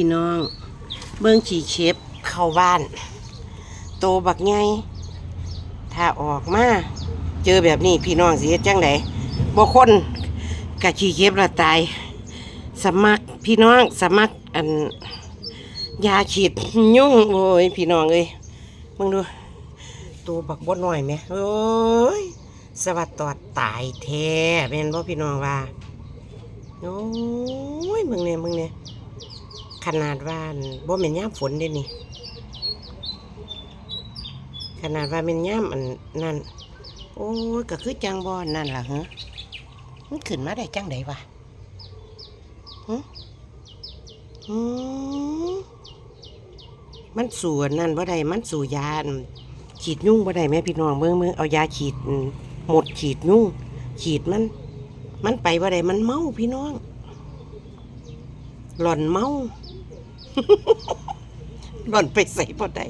พี่น้อง เบิ้องขี่เชฟเข้าบ้าน โตบักไงถ้าออกมา เจอแบบนี้พี่น้องสิเฮ็ดจังไดบ่คนกะขี่เชฟละตาย สมัครพี่น้องสมัครอันยาฉีดยุ่งโอ้ยพี่น้องเอ้ยมึงดูตัวบักบดหน่อยไหมโอ้ยสวัสดตอดตายแท้เป็นบ่พี่น้องว่าโอ้ยมึงเนี่ยมึงเนี่ย ขนาดว่าบ่เป็นย่ามฝนเด้นี่ ขนาดว่าเป็นย่ามอันนั่น โอ้ยก็คือจังบ่นั่นล่ะฮะมันขึ้นมาได้จังไดวะหึหืมมันสูนนั่นบ่ได้มันสูยาฉีดยุ่งบ่ได้แม่พี่น้องเบิ่งเบิ่งเอายาฉีดหมดฉีดยุ่งฉีดมัน มันไปบ่ได้มันเมาพี่น้อง หล่อนเมา หล่อนไปใส่บ่ได้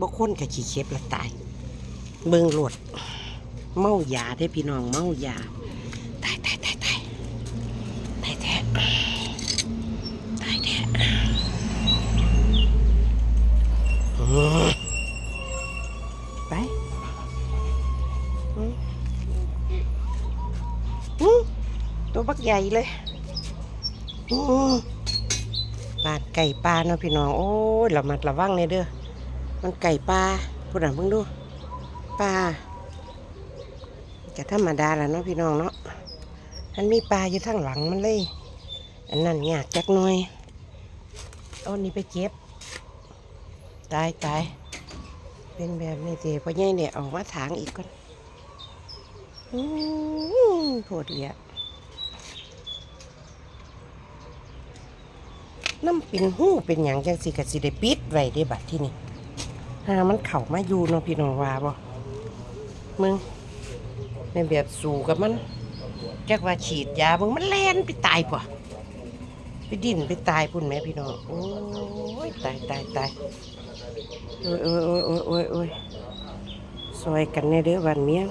บ่คนกับขี้เข็บละตายเบิ่งโลด เมายาได้พี่น้องเมายาตายตายตายตายตายแท้ตายแท้ไปตัวบักใหญ่เลย บาดไก่ปลาเนาะพี่น้อง โอ้ยระมัดระวังเลยเด้อ มันไก่ปลาพูดหน่ะเพิ่งดู ปลาจะธรรมดาแหล้วเนาะพี่น้องเนาะมันมีปลาอยู่ทางหลังมันเลย อันนั้นยากจักหน่อยเอานี่ไปเก็บ ตายตาย เป็นแบบนี้สิพ่อใหญ่เนี่ยออกมาถางอีกก่อนอืมโผดเหลีย น้ำเป็นหู้เป็นอย่างจังสิกะสิได้ปิดไว้ได้บัดที่นี่หามันเข่ามาอยู่เนาะพี่น้องว่าบ่มึงในแบบสู่กับมันจักว่าฉีดยามึงมันแล่นไปตายป่ะไปดิ้นไปตายพุ่นแม่พี่น้องโอ้ยตายตายตายโอ้ยโอ้ยโอ้ยโอ้ยโอ้ยโอ้ยซอยกันในเด้อวันเมียง